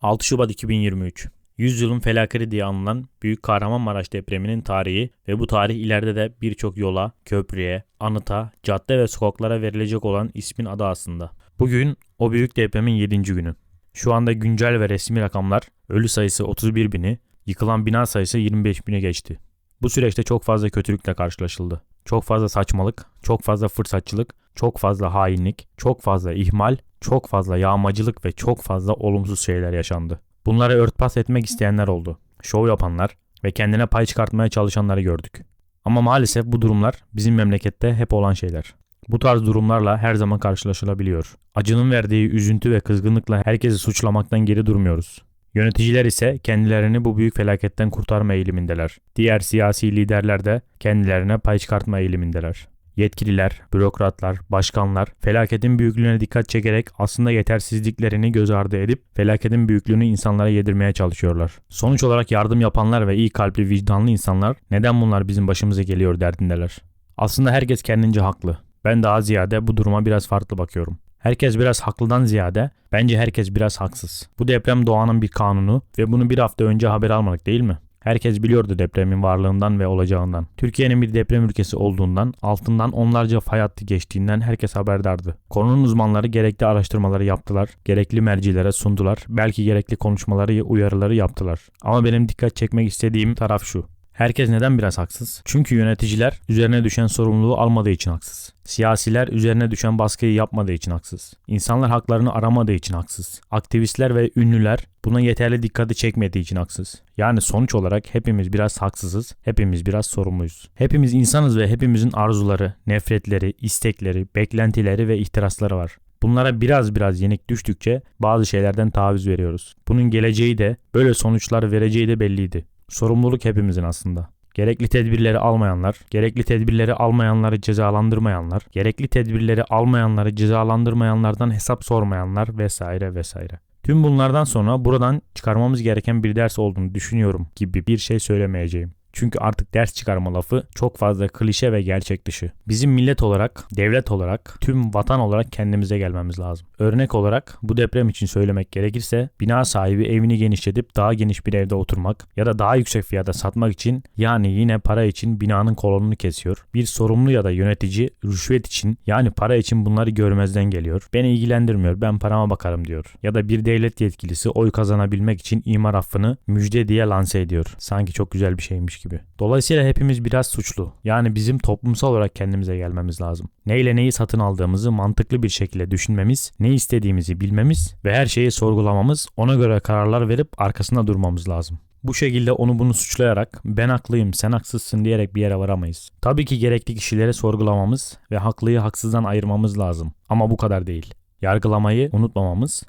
6 Şubat 2023 Yüzyılın felaketi diye anılan Büyük Kahramanmaraş depreminin tarihi ve bu tarih ileride de birçok yola, köprüye, anıta, cadde ve sokaklara verilecek olan ismin adı aslında. Bugün o büyük depremin 7. günü. Şu anda güncel ve resmi rakamlar ölü sayısı 31 bini, yıkılan bina sayısı 25 bine geçti. Bu süreçte çok fazla kötülükle karşılaşıldı. Çok fazla saçmalık, çok fazla fırsatçılık, çok fazla hainlik, çok fazla ihmal, çok fazla yağmacılık ve çok fazla olumsuz şeyler yaşandı. Bunları örtbas etmek isteyenler oldu. Şov yapanlar ve kendine pay çıkartmaya çalışanları gördük. Ama maalesef bu durumlar bizim memlekette hep olan şeyler. Bu tarz durumlarla her zaman karşılaşılabiliyor. Acının verdiği üzüntü ve kızgınlıkla herkesi suçlamaktan geri durmuyoruz. Yöneticiler ise kendilerini bu büyük felaketten kurtarma eğilimindeler. Diğer siyasi liderler de kendilerine pay çıkartma eğilimindeler. Yetkililer, bürokratlar, başkanlar felaketin büyüklüğüne dikkat çekerek aslında yetersizliklerini göz ardı edip felaketin büyüklüğünü insanlara yedirmeye çalışıyorlar. Sonuç olarak yardım yapanlar ve iyi kalpli vicdanlı insanlar neden bunlar bizim başımıza geliyor derdindeler. Aslında herkes kendince haklı. Ben daha ziyade bu duruma biraz farklı bakıyorum. Herkes biraz haklıdan ziyade bence herkes biraz haksız. Bu deprem doğanın bir kanunu ve bunu bir hafta önce haber almadık değil mi? Herkes biliyordu depremin varlığından ve olacağından. Türkiye'nin bir deprem ülkesi olduğundan, altından onlarca fay hattı geçtiğinden herkes haberdardı. Konunun uzmanları gerekli araştırmaları yaptılar, gerekli mercilere sundular, belki gerekli konuşmaları, uyarıları yaptılar. Ama benim dikkat çekmek istediğim taraf şu. Herkes neden biraz haksız? Çünkü yöneticiler üzerine düşen sorumluluğu almadığı için haksız. Siyasiler üzerine düşen baskıyı yapmadığı için haksız. İnsanlar haklarını aramadığı için haksız. Aktivistler ve ünlüler buna yeterli dikkati çekmediği için haksız. Yani sonuç olarak hepimiz biraz haksızız, hepimiz biraz sorumluyuz. Hepimiz insanız ve hepimizin arzuları, nefretleri, istekleri, beklentileri ve ihtirasları var. Bunlara biraz biraz yenik düştükçe bazı şeylerden taviz veriyoruz. Bunun geleceği de böyle sonuçlar vereceği de belliydi. Sorumluluk hepimizin aslında. Gerekli tedbirleri almayanlar, gerekli tedbirleri almayanları cezalandırmayanlar, gerekli tedbirleri almayanları cezalandırmayanlardan hesap sormayanlar vesaire vesaire. Tüm bunlardan sonra buradan çıkarmamız gereken bir ders olduğunu düşünüyorum gibi bir şey söylemeyeceğim. Çünkü artık ders çıkarma lafı çok fazla klişe ve gerçek dışı. Bizim millet olarak, devlet olarak, tüm vatan olarak kendimize gelmemiz lazım. Örnek olarak bu deprem için söylemek gerekirse bina sahibi evini genişletip daha geniş bir evde oturmak ya da daha yüksek fiyata satmak için yani yine para için binanın kolonunu kesiyor. Bir sorumlu ya da yönetici rüşvet için yani para için bunları görmezden geliyor. Beni ilgilendirmiyor ben parama bakarım diyor. Ya da bir devlet yetkilisi oy kazanabilmek için imar affını müjde diye lanse ediyor. Sanki çok güzel bir şeymiş gibi. Dolayısıyla hepimiz biraz suçlu. Yani bizim toplumsal olarak kendimize gelmemiz lazım. Neyle neyi satın aldığımızı mantıklı bir şekilde düşünmemiz, ne istediğimizi bilmemiz ve her şeyi sorgulamamız, ona göre kararlar verip arkasında durmamız lazım. Bu şekilde onu bunu suçlayarak ben haklıyım sen haksızsın diyerek bir yere varamayız. Tabii ki gerekli kişileri sorgulamamız ve haklıyı haksızdan ayırmamız lazım. Ama bu kadar değil. Yargılamayı unutmamamız,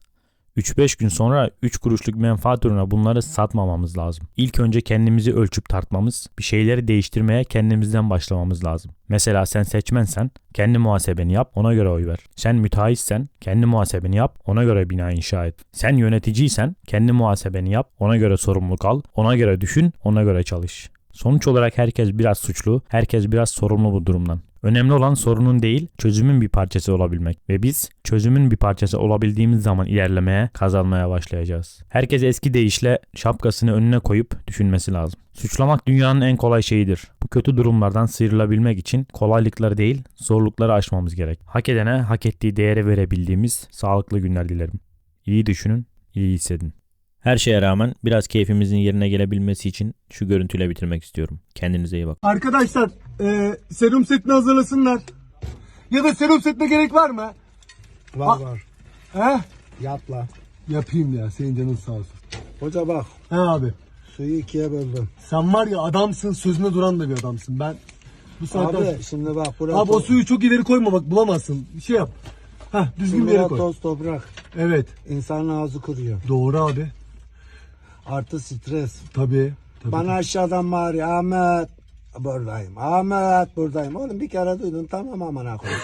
3-5 gün sonra 3 kuruşluk menfaat uğruna bunları satmamamız lazım. İlk önce kendimizi ölçüp tartmamız, bir şeyleri değiştirmeye kendimizden başlamamız lazım. Mesela sen seçmensen kendi muhasebeni yap ona göre oy ver. Sen müteahhitsen kendi muhasebeni yap ona göre bina inşa et. Sen yöneticiysen kendi muhasebeni yap ona göre sorumluluk al, ona göre düşün, ona göre çalış. Sonuç olarak herkes biraz suçlu, herkes biraz sorumlu bu durumdan. Önemli olan sorunun değil, çözümün bir parçası olabilmek ve biz çözümün bir parçası olabildiğimiz zaman ilerlemeye, kazanmaya başlayacağız. Herkes eski deyişle şapkasını önüne koyup düşünmesi lazım. Suçlamak dünyanın en kolay şeyidir. Bu kötü durumlardan sıyrılabilmek için kolaylıkları değil, zorlukları aşmamız gerek. Hak edene hak ettiği değeri verebildiğimiz sağlıklı günler dilerim. İyi düşünün, iyi hissedin. Her şeye rağmen biraz keyfimizin yerine gelebilmesi için şu görüntüyle bitirmek istiyorum. Kendinize iyi bakın. Arkadaşlar e, serum setini hazırlasınlar. Ya da serum setine gerek var mı? Var Ha- var. He? Yap la. Yapayım ya senin canın sağ olsun. Hoca bak He abi. suyu ikiye böldüm. Sen var ya adamsın sözüne duran da bir adamsın. Ben bu saatten... Abi şimdi bak buraya Abi o toz, suyu çok ileri koyma bak bulamazsın. Şey yap. Heh düzgün bir yere buraya koy. toz toprak. Evet. İnsanın ağzı kuruyor. Doğru abi. Artı stres. Tabii. tabii. Bana aşağıdan bağırıyor Ahmet buradayım. Ahmet buradayım. Oğlum bir kere duydun tamam amına koyayım.